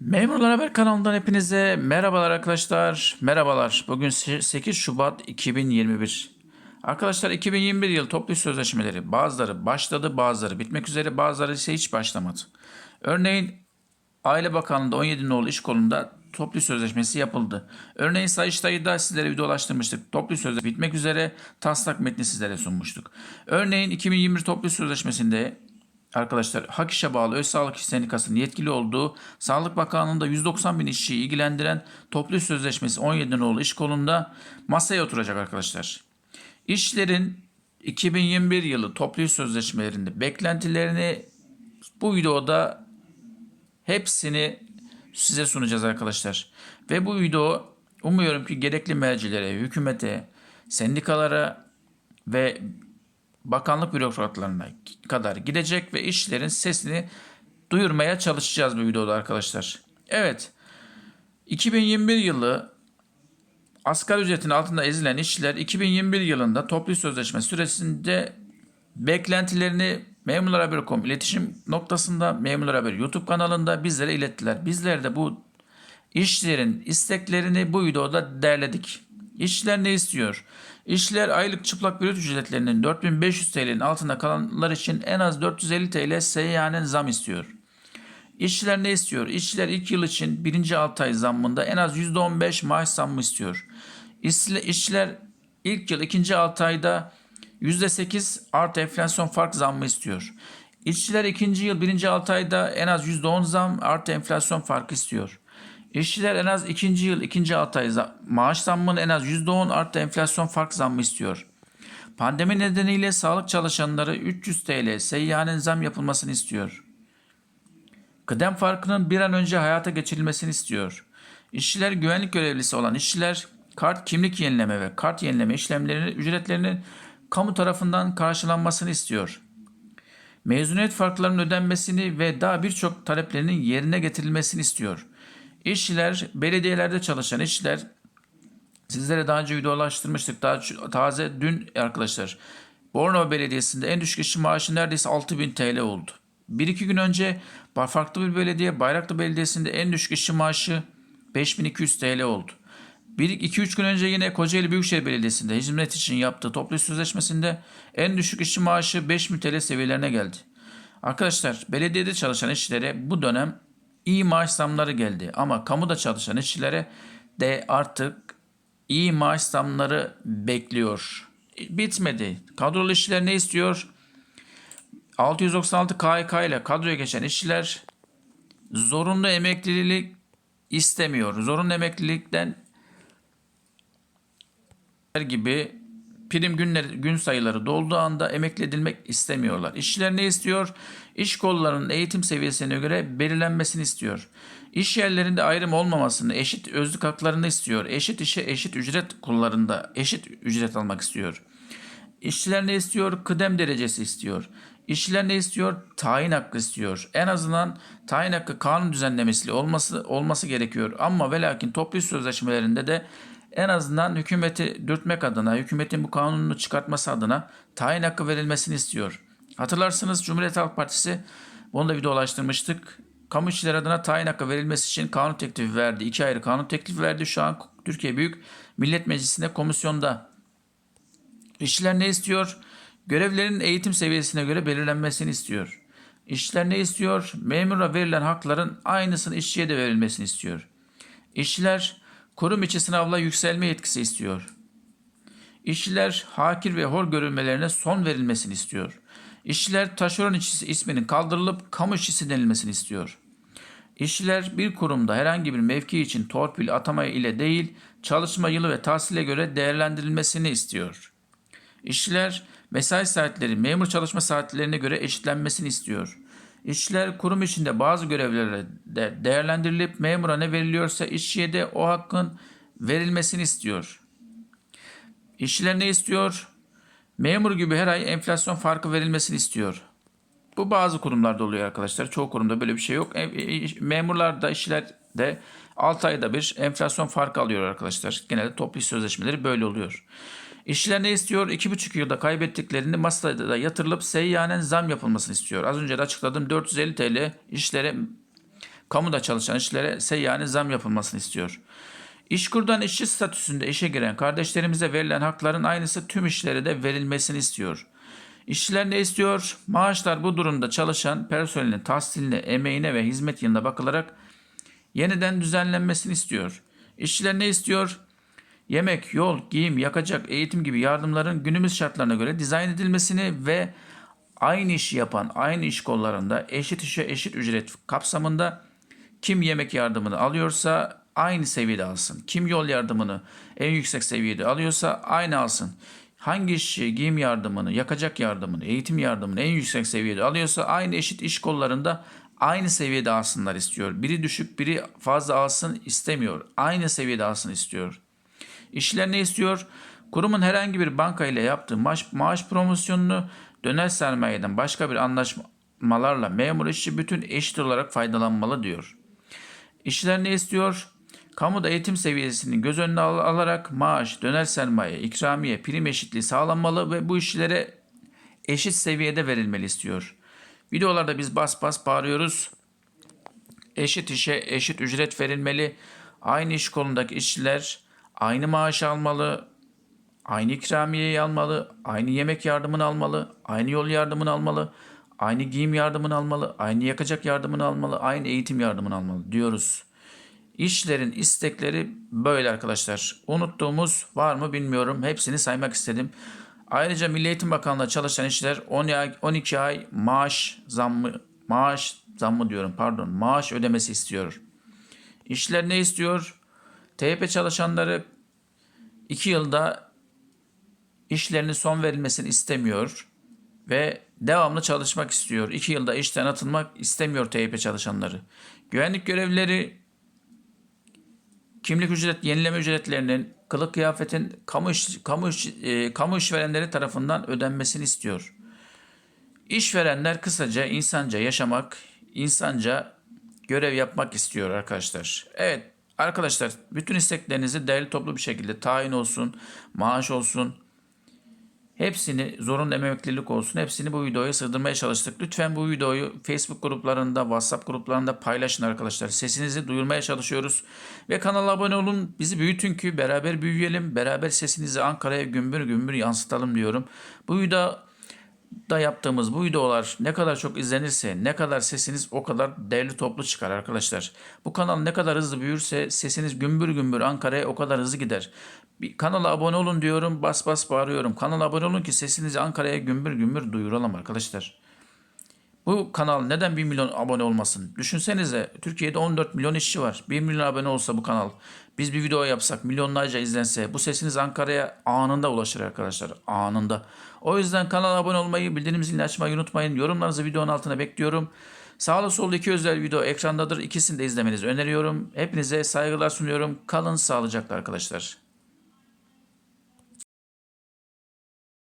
Memurlar Haber kanalından hepinize merhabalar arkadaşlar. Merhabalar. Bugün 8 Şubat 2021. Arkadaşlar 2021 yıl toplu sözleşmeleri bazıları başladı bazıları bitmek üzere bazıları ise hiç başlamadı. Örneğin Aile Bakanlığı'nda 17 nolu iş kolunda toplu sözleşmesi yapıldı. Örneğin Sayıştay'ı da sizlere videolaştırmıştık. Toplu iş sözleşmesi bitmek üzere taslak metni sizlere sunmuştuk. Örneğin 2021 toplu sözleşmesinde Arkadaşlar Hak İş'e bağlı Öz Sağlık İş Sendikası'nın yetkili olduğu Sağlık Bakanlığı'nda 190 bin işçiyi ilgilendiren toplu sözleşmesi 17 nolu iş kolunda masaya oturacak arkadaşlar. İşlerin 2021 yılı toplu sözleşmelerinde beklentilerini bu videoda hepsini size sunacağız arkadaşlar. Ve bu video umuyorum ki gerekli mercilere, hükümete, sendikalara ve bakanlık bürokratlarına kadar gidecek ve işlerin sesini duyurmaya çalışacağız bu videoda arkadaşlar. Evet. 2021 yılı asgari ücretin altında ezilen işçiler 2021 yılında toplu sözleşme süresinde beklentilerini Memurlar Haber.com iletişim noktasında Memurlar Haber YouTube kanalında bizlere ilettiler. Bizler de bu işçilerin isteklerini bu videoda derledik. İşçiler ne istiyor? İşçiler aylık çıplak brüt ücretlerinin 4500 TL'nin altında kalanlar için en az 450 TL seyyanen zam istiyor. İşçiler ne istiyor? İşçiler ilk yıl için birinci 6 ay zammında en az %15 maaş zammı istiyor. İşçiler ilk yıl ikinci 6 ayda %8 artı enflasyon fark zammı istiyor. İşçiler ikinci yıl birinci 6 ayda en az %10 zam artı enflasyon farkı istiyor. İşçiler en az ikinci yıl ikinci 6 ay maaş zammının en az %10 artı enflasyon fark zammı istiyor. Pandemi nedeniyle sağlık çalışanları 300 TL seyyanen zam yapılmasını istiyor. Kıdem farkının bir an önce hayata geçirilmesini istiyor. İşçiler güvenlik görevlisi olan işçiler kart kimlik yenileme ve kart yenileme işlemlerinin ücretlerinin kamu tarafından karşılanmasını istiyor. Mezuniyet farklarının ödenmesini ve daha birçok taleplerinin yerine getirilmesini istiyor. İşçiler, belediyelerde çalışan işçiler sizlere daha önce videolaştırmıştık. Daha taze dün arkadaşlar Bornova Belediyesi'nde en düşük işçi maaşı neredeyse 6000 TL oldu. Bir iki gün önce farklı bir belediye Bayraklı Belediyesi'nde en düşük işçi maaşı 5200 TL oldu. 1-2-3 gün önce yine Kocaeli Büyükşehir Belediyesi'nde hizmet için yaptığı toplu sözleşmesinde en düşük işçi maaşı 5000 TL seviyelerine geldi. Arkadaşlar belediyede çalışan işçilere bu dönem iyi maaş zamları geldi ama kamuda çalışan işçilere de artık iyi maaş zamları bekliyor. Bitmedi. Kadrolu işçiler ne istiyor? 696 KYK ile kadroya geçen işçiler zorunlu emeklilik istemiyor. Zorunlu emeklilikten gibi prim günleri, gün sayıları dolduğu anda emekli edilmek istemiyorlar. İşçiler ne istiyor? İş kollarının eğitim seviyesine göre belirlenmesini istiyor. İş yerlerinde ayrım olmamasını, eşit özlük haklarını istiyor. Eşit işe eşit ücret kullarında eşit ücret almak istiyor. İşçiler ne istiyor? Kıdem derecesi istiyor. İşçiler ne istiyor? Tayin hakkı istiyor. En azından tayin hakkı kanun düzenlemesiyle olması olması gerekiyor. Ama ve lakin toplu sözleşmelerinde de en azından hükümeti dürtmek adına, hükümetin bu kanununu çıkartması adına tayin hakkı verilmesini istiyor. Hatırlarsınız Cumhuriyet Halk Partisi bunu da videolaştırmıştık. Kamu işçileri adına tayin hakkı verilmesi için kanun teklifi verdi. İki ayrı kanun teklifi verdi. Şu an Türkiye Büyük Millet Meclisi'nde komisyonda. İşçiler ne istiyor? Görevlerin eğitim seviyesine göre belirlenmesini istiyor. İşçiler ne istiyor? Memura verilen hakların aynısını işçiye de verilmesini istiyor. İşçiler kurum içi sınavla yükselme yetkisi istiyor. İşçiler hakir ve hor görülmelerine son verilmesini istiyor. İşçiler taşeron işçisi isminin kaldırılıp kamu işçisi denilmesini istiyor. İşçiler bir kurumda herhangi bir mevki için torpil atama ile değil çalışma yılı ve tahsile göre değerlendirilmesini istiyor. İşçiler mesai saatleri memur çalışma saatlerine göre eşitlenmesini istiyor. İşçiler kurum içinde bazı görevlere de değerlendirilip memura ne veriliyorsa işçiye de o hakkın verilmesini istiyor. İşçiler ne istiyor? Memur gibi her ay enflasyon farkı verilmesini istiyor. Bu bazı kurumlarda oluyor arkadaşlar. Çoğu kurumda böyle bir şey yok. Memurlar da işçiler de 6 ayda bir enflasyon farkı alıyor arkadaşlar. Genelde toplu sözleşmeleri böyle oluyor. İşçiler ne istiyor? 2,5 yılda kaybettiklerini masada da yatırılıp seyyanen zam yapılmasını istiyor. Az önce de açıkladım 450 TL işlere kamuda çalışan işçilere seyyani zam yapılmasını istiyor. İşkurdan işçi statüsünde işe giren kardeşlerimize verilen hakların aynısı tüm işlere de verilmesini istiyor. İşçiler ne istiyor? Maaşlar bu durumda çalışan personelin tahsiline, emeğine ve hizmet yılına bakılarak yeniden düzenlenmesini istiyor. İşçiler ne istiyor? Yemek, yol, giyim, yakacak, eğitim gibi yardımların günümüz şartlarına göre dizayn edilmesini ve aynı işi yapan aynı iş kollarında eşit işe eşit ücret kapsamında kim yemek yardımını alıyorsa aynı seviyede alsın. Kim yol yardımını en yüksek seviyede alıyorsa aynı alsın. Hangi işçi giyim yardımını, yakacak yardımını, eğitim yardımını en yüksek seviyede alıyorsa aynı eşit iş kollarında aynı seviyede alsınlar istiyor. Biri düşük, biri fazla alsın istemiyor. Aynı seviyede alsın istiyor. İşçiler ne istiyor? Kurumun herhangi bir banka ile yaptığı maaş, maaş promosyonunu döner sermayeden başka bir anlaşmalarla memur işçi bütün eşit olarak faydalanmalı diyor. İşçiler ne istiyor? Kamuda eğitim seviyesini göz önüne al- alarak maaş, döner sermaye, ikramiye, prim eşitliği sağlanmalı ve bu işçilere eşit seviyede verilmeli istiyor. Videolarda biz bas bas bağırıyoruz. Eşit işe eşit ücret verilmeli. Aynı iş kolundaki işçiler aynı maaş almalı, aynı ikramiyeyi almalı, aynı yemek yardımını almalı, aynı yol yardımını almalı, aynı giyim yardımını almalı, aynı yakacak yardımını almalı, aynı eğitim yardımını almalı diyoruz. İşlerin istekleri böyle arkadaşlar. Unuttuğumuz var mı bilmiyorum. Hepsini saymak istedim. Ayrıca Milli Eğitim Bakanlığı'nda çalışan işçiler 10 ay, 12 ay maaş zammı maaş zammı diyorum pardon maaş ödemesi istiyor. İşçiler ne istiyor? TYP çalışanları 2 yılda işlerinin son verilmesini istemiyor ve devamlı çalışmak istiyor. 2 yılda işten atılmak istemiyor TYP çalışanları. Güvenlik görevlileri kimlik ücret yenileme ücretlerinin kılık kıyafetin kamu iş, kamu iş, e, kamu işverenleri tarafından ödenmesini istiyor. İşverenler kısaca insanca yaşamak, insanca görev yapmak istiyor arkadaşlar. Evet arkadaşlar bütün isteklerinizi değerli toplu bir şekilde tayin olsun, maaş olsun, Hepsini zorunlu emeklilik olsun. Hepsini bu videoya sığdırmaya çalıştık. Lütfen bu videoyu Facebook gruplarında, WhatsApp gruplarında paylaşın arkadaşlar. Sesinizi duyurmaya çalışıyoruz. Ve kanala abone olun. Bizi büyütün ki beraber büyüyelim. Beraber sesinizi Ankara'ya gümbür gümbür yansıtalım diyorum. Bu video da yaptığımız bu videolar ne kadar çok izlenirse, ne kadar sesiniz o kadar değerli toplu çıkar arkadaşlar. Bu kanal ne kadar hızlı büyürse sesiniz gümbür gümbür Ankara'ya o kadar hızlı gider. Bir kanala abone olun diyorum, bas bas bağırıyorum. Kanala abone olun ki sesinizi Ankara'ya gümbür gümbür duyuralım arkadaşlar. Bu kanal neden 1 milyon abone olmasın? Düşünsenize Türkiye'de 14 milyon işçi var. 1 milyon abone olsa bu kanal. Biz bir video yapsak milyonlarca izlense bu sesiniz Ankara'ya anında ulaşır arkadaşlar. Anında. O yüzden kanala abone olmayı, bildirim zilini açmayı unutmayın. Yorumlarınızı videonun altına bekliyorum. Sağda solda iki özel video ekrandadır. İkisini de izlemenizi öneriyorum. Hepinize saygılar sunuyorum. Kalın sağlıcakla arkadaşlar.